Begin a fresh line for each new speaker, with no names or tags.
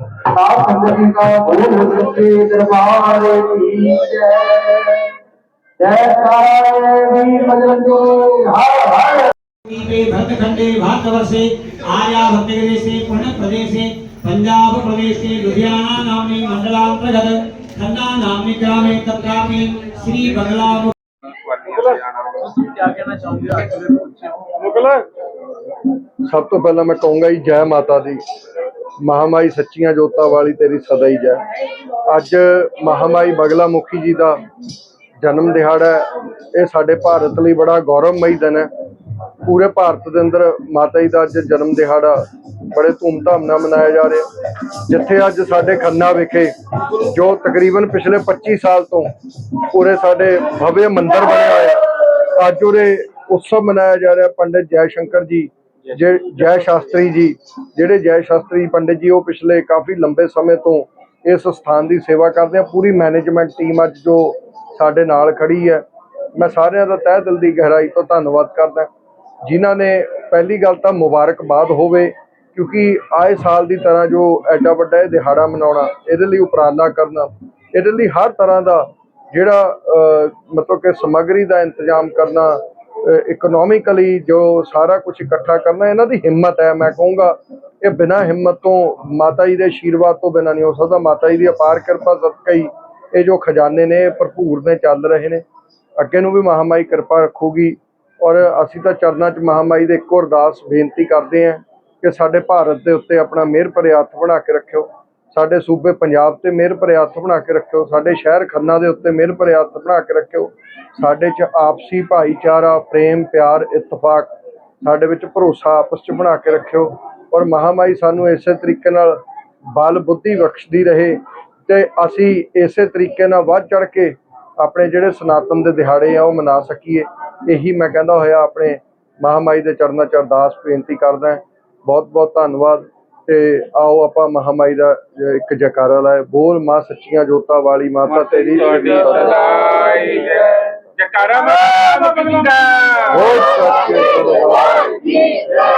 आप संगति का बोल सके दरबार की जय जय भी बजरंगे हर हर
द्वीपे भरतखंडे भारतवर्षे आर्या भक्तगिरीसे पुण्य प्रदेशे पंजाब प्रदेशे लुधियाना नाम्नि मण्डलान्तर्गत खन्ना नाम्नि ग्रामे तत्रापि श्री बंगला
ਸਭ ਤੋਂ ਪਹਿਲਾਂ ਮੈਂ ਕਹੂੰਗਾ ਜੀ ਜੈ ਮਾਤਾ ਦੀ ਮਹਾਮਾਈ ਸੱਚੀਆਂ ਜੋਤਾਂ ਵਾਲੀ ਤੇਰੀ ਸਦਾ ਹੀ ਜੈ। ਅੱਜ ਮਹਾਮਾਈ ਬਗਲਾ ਮੁਖੀ ਜੀ ਦਾ ਜਨਮ ਦਿਹਾੜਾ ਹੈ। ਇਹ ਸਾਡੇ ਭਾਰਤ ਲਈ ਬੜਾ ਗੌਰਵਮਈ ਦਿਨ ਹੈ। ਪੂਰੇ ਭਾਰਤ ਦੇ ਅੰਦਰ ਮਾਤਾ ਜੀ ਦਾ ਅੱਜ ਜਨਮ ਦਿਹਾੜਾ ਬੜੇ ਧੂਮਧਾਮ ਨਾਲ ਮਨਾਇਆ ਜਾ ਰਿਹਾ ਜਿੱਥੇ ਅੱਜ ਸਾਡੇ ਖੰਨਾ ਵਿਖੇ ਜੋ ਤਕਰੀਬਨ ਪਿਛਲੇ 25 ਸਾਲ ਤੋਂ ਪੂਰੇ ਸਾਡੇ ਭਵਯ ਮੰਦਿਰ ਬਣਿਆ ਹੋਇਆ, ਅੱਜ ਉਹਦੇ ਉਤਸਵ ਮਨਾਇਆ ਜਾ ਰਿਹਾ ਪੰਡਿਤ ਜੈ ਸ਼ੰਕਰ ਜੀ ਜੇ ਜੈ ਸ਼ਾਸਤਰੀ ਜੀ, ਜਿਹੜੇ ਜੈ ਸ਼ਾਸਤਰੀ ਪੰਡਿਤ ਜੀ, ਉਹ ਪਿਛਲੇ ਕਾਫੀ ਲੰਬੇ ਸਮੇਂ ਤੋਂ ਇਸ ਸਥਾਨ ਦੀ ਸੇਵਾ ਕਰਦੇ ਆ। ਪੂਰੀ ਮੈਨੇਜਮੈਂਟ ਟੀਮ ਅੱਜ ਜੋ ਸਾਡੇ ਨਾਲ ਖੜੀ ਹੈ। ਮੈਂ ਸਾਰਿਆਂ ਦਾ ਤਹਿ ਦਿਲ ਦੀ ਗਹਿਰਾਈ ਤੋਂ ਧੰਨਵਾਦ ਕਰਦਾ। ਜਿਨ੍ਹਾਂ ਨੇ ਪਹਿਲੀ ਗੱਲ ਤਾਂ ਮੁਬਾਰਕਬਾਦ ਹੋਵੇ, ਕਿਉਂਕਿ ਆਏ ਸਾਲ ਦੀ ਤਰ੍ਹਾਂ ਜੋ ਐਡਾ ਵੱਡਾ ਇਹ ਦਿਹਾੜਾ ਮਨਾਉਣਾ, ਇਹਦੇ ਲਈ ਉਪਰਾਲਾ ਕਰਨਾ, ਇਹਦੇ ਲਈ ਹਰ ਤਰ੍ਹਾਂ ਦਾ ਜਿਹੜਾ ਮਤਲਬ ਕਿ ਸਮੱਗਰੀ ਦਾ ਇੰਤਜ਼ਾਮ ਕਰਨਾ ਇਕਨੋਮਿਕਲੀ ਜੋ ਸਾਰਾ ਕੁਝ ਇਕੱਠਾ ਕਰਨਾ, ਇਹਨਾਂ ਦੀ ਹਿੰਮਤ ਹੈ, ਮੈਂ ਕਹੂੰਗਾ, ਇਹ ਬਿਨਾਂ ਹਿੰਮਤ ਤੋਂ ਮਾਤਾ ਜੀ ਦੇ ਆਸ਼ੀਰਵਾਦ ਤੋਂ ਬਿਨਾਂ ਨਹੀਂ ਹੋ ਸਕਦਾ। ਮਾਤਾ ਜੀ ਦੀ ਅਪਾਰ ਕਿਰਪਾ ਸਦਕਾ ਹੀ ਇਹ ਜੋ ਖਜ਼ਾਨੇ ਨੇ, ਇਹ ਭਰਪੂਰ ਨੇ, ਚੱਲ ਰਹੇ ਨੇ। ਅੱਗੇ ਨੂੰ ਵੀ ਮਹਾਮਾਈ ਕਿਰਪਾ ਰੱਖੂਗੀ ਔਰ ਅਸੀਂ ਤਾਂ ਚਰਨਾਂ 'ਚ ਮਹਾਮਾਈ ਦੇ ਇੱਕੋ ਅਰਦਾਸ ਬੇਨਤੀ ਕਰਦੇ ਹਾਂ ਕਿ ਸਾਡੇ ਭਾਰਤ ਦੇ ਉੱਤੇ ਆਪਣਾ ਮਿਹਰ ਭਰੇ ਹੱਥ ਬਣਾ ਕੇ ਰੱਖਿਓ। ਸਾਡੇ ਸੂਬੇ ਪੰਜਾਬ ਤੇ ਮਿਹਰ ਭਰੇ ਹੱਥ ਬਣਾ ਕੇ ਰੱਖਿਓ, ਸਾਡੇ ਸ਼ਹਿਰ ਖੰਨਾ ਦੇ ਉੱਤੇ ਮਿਹਰ ਭਰੇ ਹੱਥ ਬਣਾ ਕੇ ਰੱਖਿਓ, ਸਾਡੇ 'ਚ ਆਪਸੀ ਭਾਈਚਾਰਾ, ਪ੍ਰੇਮ, ਪਿਆਰ, ਇਤਫਾਕ, ਸਾਡੇ ਵਿੱਚ ਭਰੋਸਾ ਆਪਸ 'ਚ ਬਣਾ ਕੇ ਰੱਖਿਓ ਔਰ ਮਹਾਮਾਈ ਸਾਨੂੰ ਇਸੇ ਤਰੀਕੇ ਨਾਲ ਬਲ ਬੁੱਧੀ ਬਖਸ਼ਦੀ ਰਹੇ ਤੇ ਅਸੀਂ ਇਸੇ ਤਰੀਕੇ ਨਾਲ ਵੱਧ ਚੜ ਕੇ ਆਪਣੇ ਜਿਹੜੇ ਸਨਾਤਨ ਦੇ ਦਿਹਾੜੇ ਆ ਉਹ ਮਨਾ ਸਕੀਏ। ਇਹੀ ਮੈਂ ਕਹਿੰਦਾ ਹੋਇਆ ਆਪਣੇ ਮਹਾਮਾਈ ਦੇ ਚਰਨਾਂ 'ਚ ਅਰਦਾਸ ਬੇਨਤੀ ਕਰਦਾ ਬਹੁਤ ਬਹੁਤ ਧੰਨਵਾਦ। ਤੇ ਆਓ ਆਪਾਂ ਮਹਾਮਾਈ ਦਾ ਇੱਕ ਜਕਾਰਾ ਲਾਏ ਬੋਲ ਮਾਂ ਸੱਚੀਆਂ ਜੋਤਾਂ ਵਾਲੀ ਮਾਤਾ ਤੇਰੀ।
ਸਦਾਈ ਜੈ। ਜੈਕਾਰਾ
ਮਾਂ ਸੱਚੇ
ਸਦਾਈ ਜੈ